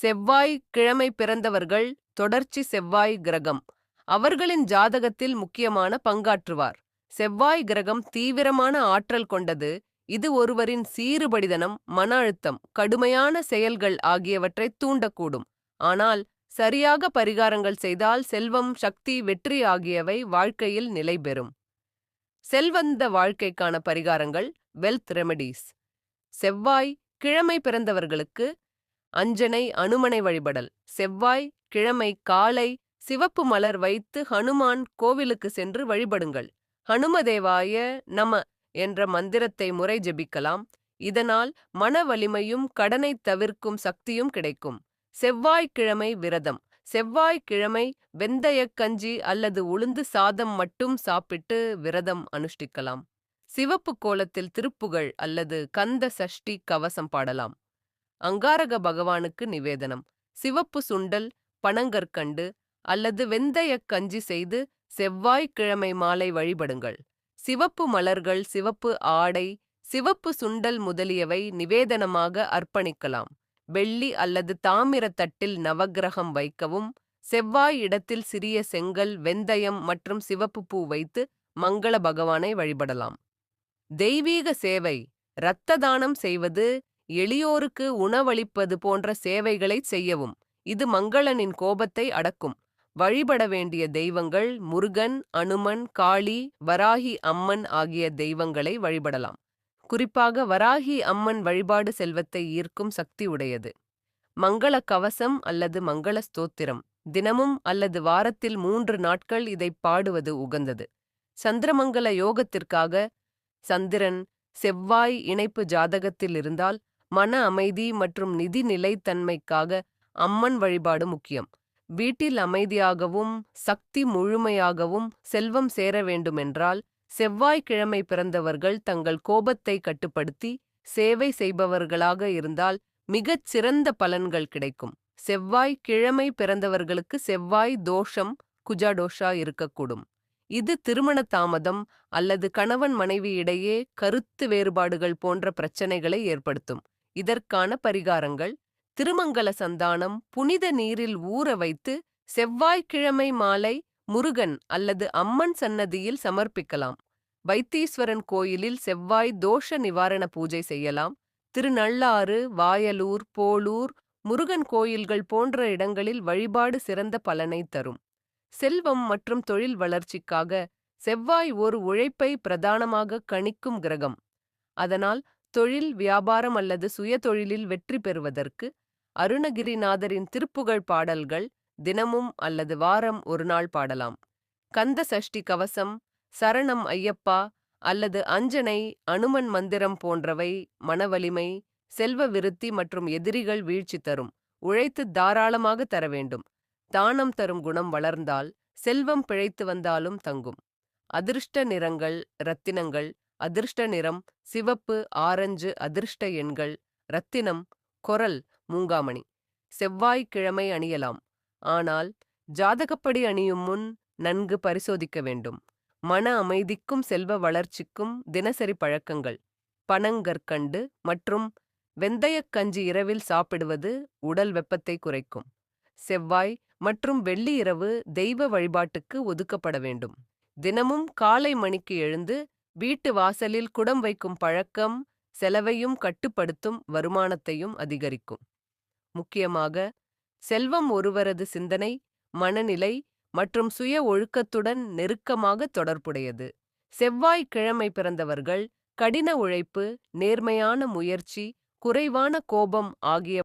செவ்வாய் கிழமை பிறந்தவர்கள் தொடர்ச்சி செவ்வாய் கிரகம். அவர்களின் ஜாதகத்தில் முக்கியமான பங்காற்றுவார். செவ்வாய் கிரகம் தீவிரமான ஆற்றல் கொண்டது. இது ஒருவரின் சீறுபடிதனம் மன அழுத்தம் கடுமையான செயல்கள் ஆகியவற்றை தூண்டக்கூடும். ஆனால் சரியாக பரிகாரங்கள் செய்தால் செல்வம் சக்தி வெற்றி ஆகியவை வாழ்க்கையில் நிலை பெறும். செல்வந்த வாழ்க்கைக்கான பரிகாரங்கள் வெல்த் ரெமெடிஸ் செவ்வாய் கிழமை பிறந்தவர்களுக்கு அஞ்சனை அனுமனை வழிபடல். செவ்வாய் கிழமை காலை சிவப்பு மலர் வைத்து ஹனுமான் கோவிலுக்கு சென்று வழிபடுங்கள். ஹனுமதேவாய நம என்ற மந்திரத்தை முறை ஜெபிக்கலாம். இதனால் மன வலிமையும் கடனை தவிர்க்கும் சக்தியும் கிடைக்கும். செவ்வாய்க்கிழமை விரதம். செவ்வாய்க்கிழமை வெந்தயக்கஞ்சி அல்லது உளுந்து சாதம் மட்டும் சாப்பிட்டு விரதம் அனுஷ்டிக்கலாம். சிவப்பு கோலத்தில் திருப்புகழ் அல்லது கந்த சஷ்டி கவசம் பாடலாம். அங்காரக பகவானுக்கு நிவேதனம். சிவப்பு சுண்டல் பனங்கற்கண்டு அல்லது வெந்தயக் கஞ்சி செய்து செவ்வாய்க்கிழமை மாலை வழிபடுங்கள். சிவப்பு மலர்கள் சிவப்பு ஆடை சிவப்பு சுண்டல் முதலியவை நிவேதனமாக அர்ப்பணிக்கலாம். வெள்ளி அல்லது தாமிர தட்டில் நவக்கிரகம் வைக்கவும் செவ்வாய் இடத்தில் சிறிய செங்கல் வெந்தயம் மற்றும் சிவப்பு பூ வைத்து மங்கள பகவானை வழிபடலாம். தெய்வீக சேவை இரத்த தானம் செய்வது எளியோருக்கு உணவளிப்பது போன்ற சேவைகளைச் செய்யவும் இது மங்களனின் கோபத்தை அடக்கும். வழிபட வேண்டிய தெய்வங்கள் முருகன் அனுமன் காளி வராகி அம்மன் ஆகிய தெய்வங்களை வழிபடலாம். குறிப்பாக வராகி அம்மன் வழிபாடு செல்வத்தை ஈர்க்கும் சக்தி உடையது. மங்கள கவசம் அல்லது மங்கள ஸ்தோத்திரம். தினமும் அல்லது வாரத்தில் மூன்று நாட்கள் இதை பாடுவது உகந்தது. சந்திரமங்கல யோகத்திற்காக சந்திரன் செவ்வாய் இணைப்பு ஜாதகத்தில் இருந்தால் மன அமைதி மற்றும் நிதி நிலைத்தன்மைக்காக அம்மன் வழிபாடு முக்கியம். வீட்டில் அமைதியாகவும் சக்தி முழுமையாகவும் செல்வம் சேர வேண்டுமென்றால் செவ்வாய்க்கிழமை பிறந்தவர்கள் தங்கள் கோபத்தை கட்டுப்படுத்தி சேவை செய்பவர்களாக இருந்தால் மிகச் சிறந்த பலன்கள் கிடைக்கும். செவ்வாய் கிழமை பிறந்தவர்களுக்கு செவ்வாய் தோஷம் குஜாடோஷா இருக்கக்கூடும். இது திருமண தாமதம் அல்லது கணவன் மனைவி இடையே கருத்து வேறுபாடுகள் போன்ற பிரச்சனைகளை ஏற்படுத்தும். இதற்கான பரிகாரங்கள் திருமங்கல சந்தானம் புனித நீரில் ஊற வைத்து செவ்வாய்க்கிழமை மாலை முருகன் அல்லது அம்மன் சன்னதியில் சமர்ப்பிக்கலாம். வைத்தீஸ்வரன் கோயிலில் செவ்வாய் தோஷ நிவாரண பூஜை செய்யலாம். திருநள்ளாறு வாயலூர் போலூர் முருகன் கோயில்கள் போன்ற இடங்களில் வழிபாடு சிறந்த பலனை தரும். செல்வம் மற்றும் தொழில் வளர்ச்சிக்காக செவ்வாய் ஒரு உழைப்பை பிரதானமாக கணிக்கும் கிரகம். அதனால் தொழில் வியாபாரம் அல்லது சுயதொழிலில் வெற்றி பெறுவதற்கு அருணகிரிநாதரின் திருப்புகழ் பாடல்கள் தினமும் அல்லது வாரம் ஒரு நாள் பாடலாம். கந்த சஷ்டி கவசம் சரணம் ஐயப்பா அல்லது அஞ்சனை அனுமன் மந்திரம் போன்றவை மனவலிமை செல்வ விருத்தி மற்றும் எதிரிகள் வீழ்ச்சி தரும் உழைத்து தாராளமாக தர வேண்டும். தானம் தரும் குணம் வளர்ந்தால் செல்வம் பிழைத்து வந்தாலும் தங்கும். அதிர்ஷ்ட நிறங்கள் இரத்தினங்கள் அதிர்ஷ்ட நிறம் சிவப்பு ஆரஞ்சு அதிர்ஷ்ட எண்கள் ரத்தினம் கொரல் மூங்காமணி. செவ்வாய்க்கிழமை அணியலாம். ஆனால் ஜாதகப்படி அணியும் முன் நன்கு பரிசோதிக்க வேண்டும். மன அமைதிக்கும் செல்வ வளர்ச்சிக்கும் தினசரி பழக்கங்கள். பனங்கற்கண்டு மற்றும் வெந்தயக் கஞ்சி இரவில் சாப்பிடுவது உடல் வெப்பத்தை குறைக்கும். செவ்வாய் மற்றும் வெள்ளி இரவு தெய்வ வழிபாட்டுக்கு ஒதுக்கப்பட வேண்டும். தினமும் காலை மணிக்கு எழுந்து வீட்டு வாசலில் குடம் வைக்கும் பழக்கம் செலவையும் கட்டுப்படுத்தும் வருமானத்தையும் அதிகரிக்கும். முக்கியமாக செல்வம் ஒருவரது சிந்தனை மனநிலை மற்றும் சுய ஒழுக்கத்துடன் நெருக்கமாக தொடர்புடையது. செவ்வாய் கிழமை பிறந்தவர்கள் கடின உழைப்பு நேர்மையான முயற்சி குறைவான கோபம் ஆகிய